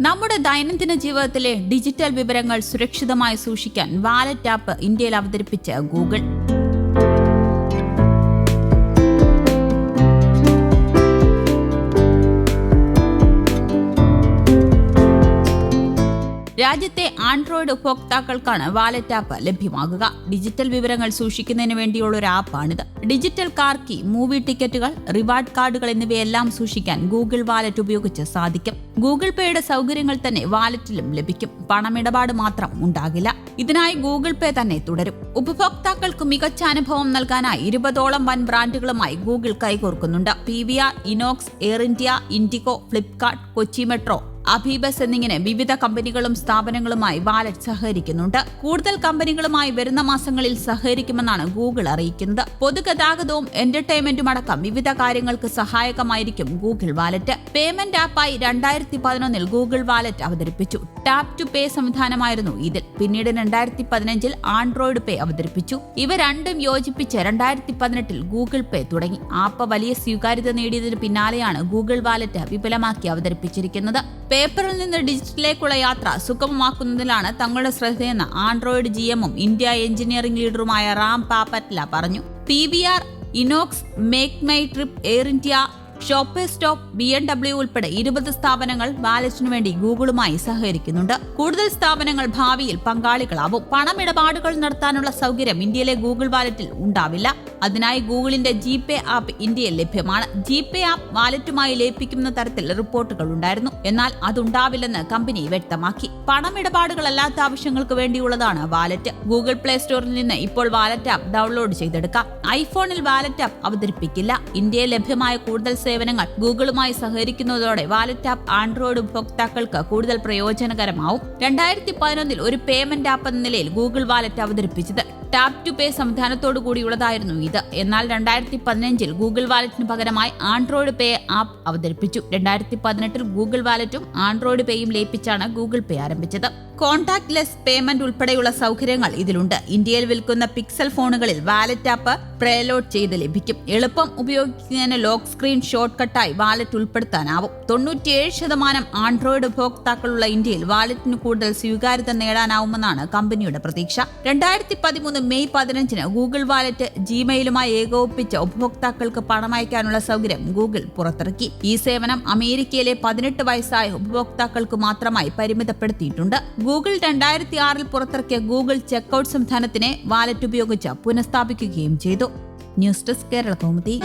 നമ്മുടെ ദൈനംദിന ജീവിതത്തിലെ ഡിജിറ്റൽ വിവരങ്ങൾ സുരക്ഷിതമായി സൂക്ഷിക്കാൻ വാലറ്റ് ആപ്പ് ഇന്ത്യയിൽ അവതരിപ്പിച്ച ഗൂഗിൾ. രാജ്യത്തെ ആൻഡ്രോയിഡ് ഉപഭോക്താക്കൾക്കാണ് വാലറ്റ് ആപ്പ് ലഭ്യമാകുക. ഡിജിറ്റൽ വിവരങ്ങൾ സൂക്ഷിക്കുന്നതിന് വേണ്ടിയുള്ള ഒരു ആപ്പാണിത്. ഡിജിറ്റൽ കാർ കീ മൂവി ടിക്കറ്റുകൾ റിവാർഡ് കാർഡുകൾ എന്നിവയെല്ലാം സൂക്ഷിക്കാൻ ഗൂഗിൾ വാലറ്റ് ഉപയോഗിച്ച് സാധിക്കും. ഗൂഗിൾ പേയുടെ സൗകര്യങ്ങൾ തന്നെ വാലറ്റിലും ലഭിക്കും. പണമിടപാട് മാത്രം ഉണ്ടാകില്ല. ഇതിനായി ഗൂഗിൾ പേ തന്നെ തുടരും. ഉപഭോക്താക്കൾക്ക് മികച്ച അനുഭവം നൽകാനായി ഇരുപതോളം വൻ ബ്രാൻഡുകളുമായി Google കൈകോർക്കുന്നുണ്ട്. P V R Inox Air India IndiGo Flipkart Kochi metro AbhiBus എന്നിങ്ങനെ വിവിധ കമ്പനികളും സ്ഥാപനങ്ങളുമായി വാലറ്റ് സഹകരിക്കുന്നുണ്ട്. കൂടുതൽ കമ്പനികളുമായി വരുന്ന മാസങ്ങളിൽ സഹകരിക്കുമെന്നാണ് ഗൂഗിൾ അറിയിക്കുന്നത്. പൊതുഗതാഗതവും എന്റർടൈൻമെന്റും അടക്കം വിവിധ കാര്യങ്ങൾക്ക് സഹായകമായിരിക്കും ഗൂഗിൾ വാലറ്റ്. പേയ്മെന്റ് ആപ്പായി രണ്ടായിരത്തി പതിനൊന്നിൽ ഗൂഗിൾ വാലറ്റ് അവതരിപ്പിച്ചു. ടാപ്പ് ടു പേ സംവിധാനമായിരുന്നു ഇതിൽ. പിന്നീട് രണ്ടായിരത്തി പതിനഞ്ചിൽ ആൻഡ്രോയിഡ് പേ അവതരിപ്പിച്ചു. ഇവ രണ്ടും യോജിപ്പിച്ച് രണ്ടായിരത്തി പതിനെട്ടിൽ ഗൂഗിൾ പേ തുടങ്ങി. ആപ്പ് വലിയ സ്വീകാര്യത നേടിയതിന് പിന്നാലെയാണ് ഗൂഗിൾ വാലറ്റ് വിപുലമാക്കി അവതരിപ്പിച്ചിരിക്കുന്നത്. പേപ്പറിൽ നിന്ന് ഡിജിറ്റലിലേക്കുള്ള യാത്ര സുഗമമാക്കുന്നതിലാണ് തങ്ങളുടെ ശ്രദ്ധയെന്ന് ആൻഡ്രോയിഡ് ജി എമ്മും ഇന്ത്യ എഞ്ചിനീയറിംഗ് ലീഡറുമായ റാം പാപ്പറ്റ്ല പറഞ്ഞു. P B R Inox MakeMyTrip Air India Shoppers Stop B M W ഉൾപ്പെടെ ഇരുപത് സ്ഥാപനങ്ങൾ വാലറ്റിനു വേണ്ടി ഗൂഗിളുമായി സഹകരിക്കുന്നുണ്ട്. കൂടുതൽ സ്ഥാപനങ്ങൾ ഭാവിയിൽ പങ്കാളികളാവും. പണമിടപാടുകൾ നടത്താനുള്ള സൗകര്യം ഇന്ത്യയിലെ ഗൂഗിൾ വാലറ്റിൽ ഉണ്ടാവില്ല. അതിനായി ഗൂഗിളിന്റെ ജി പേ ആപ്പ് ഇന്ത്യയിൽ ലഭ്യമാണ്. ജി പേ ആപ്പ് വാലറ്റുമായി ലയിപ്പിക്കുന്ന തരത്തിൽ റിപ്പോർട്ടുകൾ ഉണ്ടായിരുന്നു. എന്നാൽ അതുണ്ടാവില്ലെന്ന് കമ്പനി വ്യക്തമാക്കി. പണമിടപാടുകളല്ലാത്ത ആവശ്യങ്ങൾക്ക് വേണ്ടിയുള്ളതാണ് വാലറ്റ്. ഗൂഗിൾ പ്ലേ സ്റ്റോറിൽ നിന്ന് ഇപ്പോൾ വാലറ്റ് ആപ്പ് ഡൗൺലോഡ് ചെയ്തെടുക്കാം. ഐഫോണിൽ വാലറ്റ് ആപ്പ് അവതരിപ്പിക്കില്ല. ഇന്ത്യയിൽ ലഭ്യമായ കൂടുതൽ സേവനങ്ങൾ ഗൂഗിളുമായി സഹകരിക്കുന്നതോടെ വാലറ്റ് ആപ്പ് ആൻഡ്രോയിഡ് ഉപഭോക്താക്കൾക്ക് കൂടുതൽ പ്രയോജനകരമാവും. രണ്ടായിരത്തി പതിനൊന്നിൽ ഒരു പേയ്മെന്റ് ആപ്പ് എന്ന നിലയിൽ ഗൂഗിൾ വാലറ്റ് അവതരിപ്പിച്ചത്. ടാപ്പ് ടു പേ സംവിധാനത്തോടു കൂടിയുള്ളതായിരുന്നു ഇത്. എന്നാൽ രണ്ടായിരത്തി പതിനഞ്ചിൽ ഗൂഗിൾ വാലറ്റിന് പകരമായി ആൻഡ്രോയിഡ് പേ ആപ്പ് അവതരിപ്പിച്ചു. രണ്ടായിരത്തി പതിനെട്ടിൽ ഗൂഗിൾ വാലറ്റും ആൻഡ്രോയിഡ് പേയും ലയിപ്പിച്ചാണ് ഗൂഗിൾ പേ ആരംഭിച്ചത്. കോൺടാക്ട് ലെസ് പേയ്മെന്റ് ഉൾപ്പെടെയുള്ള സൗകര്യങ്ങൾ ഇതിലുണ്ട്. ഇന്ത്യയിൽ വിൽക്കുന്ന പിക്സൽ ഫോണുകളിൽ വാലറ്റ് ആപ്പ് പ്രേലോഡ് ചെയ്ത് ലഭിക്കും. എളുപ്പം ഉപയോഗിക്കുന്നതിന് ലോക്ക് സ്ക്രീൻ ഷോർട്ട് കട്ടായി വാലറ്റ് ഉൾപ്പെടുത്താനാവും. തൊണ്ണൂറ്റിയേഴ് ശതമാനം ആൻഡ്രോയിഡ് ഉപഭോക്താക്കളുള്ള ഇന്ത്യയിൽ വാലറ്റിന് കൂടുതൽ സ്വീകാര്യത നേടാനാവുമെന്നാണ് കമ്പനിയുടെ പ്രതീക്ഷ. രണ്ടായിരത്തി പതിമൂന്ന് നിന്ന് മെയ് പതിനഞ്ചിന് ഗൂഗിൾ വാലറ്റ് ജിമെയിലുമായി ഏകോപിപ്പിച്ച് ഉപഭോക്താക്കൾക്ക് പണം അയക്കാനുള്ള സൗകര്യം ഗൂഗിൾ പുറത്തിറക്കി. ഈ സേവനം അമേരിക്കയിലെ പതിനെട്ട് വയസ്സായ ഉപഭോക്താക്കൾക്ക് മാത്രമായി പരിമിതപ്പെടുത്തിയിട്ടുണ്ട്. ഗൂഗിൾ രണ്ടായിരത്തി ആറിൽ പുറത്തിറക്കിയ ഗൂഗിൾ ചെക്കൌട്ട് സംവിധാനത്തിനെ വാലറ്റ് ഉപയോഗിച്ച് പുനഃസ്ഥാപിക്കുകയും ചെയ്തു. News desk Kerala Kaumudi.